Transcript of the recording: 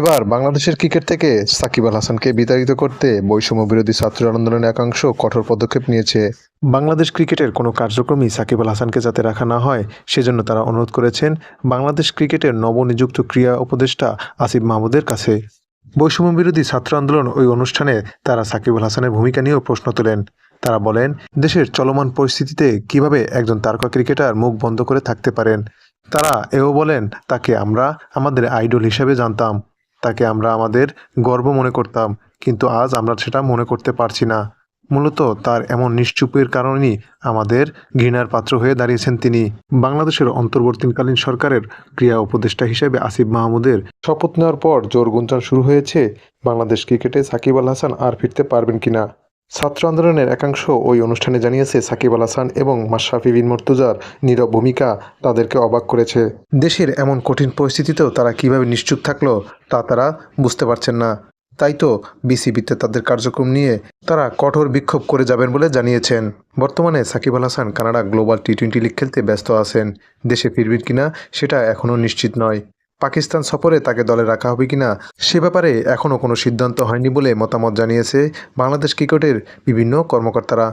এবার বাংলাদেশের ক্রিকেট থেকে সাকিব আল হাসানকে বিতাড়িত করতে বৈষম্য বিরোধী ছাত্র আন্দোলনের একাংশ কঠোর পদক্ষেপ নিয়েছে। বাংলাদেশ ক্রিকেটের কোনো কার্যক্রমই সাকিব আল হাসানকে যাতে রাখা না হয়, সেজন্য তারা অনুরোধ করেছেন বাংলাদেশ ক্রিকেটের নবনিযুক্ত ক্রীড়া উপদেষ্টা আসিফ মাহমুদের কাছে। বৈষম্য বিরোধী ছাত্র আন্দোলন ওই অনুষ্ঠানে তারা সাকিব আল হাসানের ভূমিকা নিয়েও প্রশ্ন তোলেন। তারা বলেন, দেশের চলমান পরিস্থিতিতে কীভাবে একজন তারকা ক্রিকেটার মুখ বন্ধ করে থাকতে পারেন? তারা এও বলেন, তাকে আমরা আমাদের আইডল হিসেবে জানতাম, তাকে আমরা আমাদের গর্ব মনে করতাম, কিন্তু আজ আমরা সেটা মনে করতে পারছি না। মূলত তার এমন নিশ্চুপের কারণেই আমাদের ঘৃণার পাত্র হয়ে দাঁড়িয়েছেন তিনি। বাংলাদেশের অন্তর্বর্তীকালীন সরকারের ক্রীড়া উপদেষ্টা হিসেবে আসিফ মাহমুদের শপথ নেওয়ার পর জোর গুঞ্জন শুরু হয়েছে, বাংলাদেশ ক্রিকেটে সাকিব আল হাসান আর ফিরতে পারবেন কিনা? ছাত্র আন্দোলনের একাংশ ওই অনুষ্ঠানে জানিয়েছে সাকিব আল হাসান এবং মাশরাফি বিন মর্তুজার নীরব ভূমিকা তাদেরকে অবাক করেছে। দেশের এমন কঠিন পরিস্থিতিতেও তারা কীভাবে নিশ্চুপ থাকল তা তারা বুঝতে পারছেন না। তাই তো বিসিবিতে তাদের কার্যক্রম নিয়ে তারা কঠোর বিক্ষোভ করে যাবেন বলে জানিয়েছেন। বর্তমানে Shakib Al Hasan Canada global T twenty league খেলতে ব্যস্ত আছেন। দেশে ফিরবেন কিনা সেটা এখনও নিশ্চিত নয়। পাকিস্তান সফরে তাকে দলে রাখা হবে কিনা সে ব্যাপারে এখনও কোনো সিদ্ধান্ত হয়নি বলে মতামত জানিয়েছে বাংলাদেশ ক্রিকেটের বিভিন্ন কর্মকর্তারা।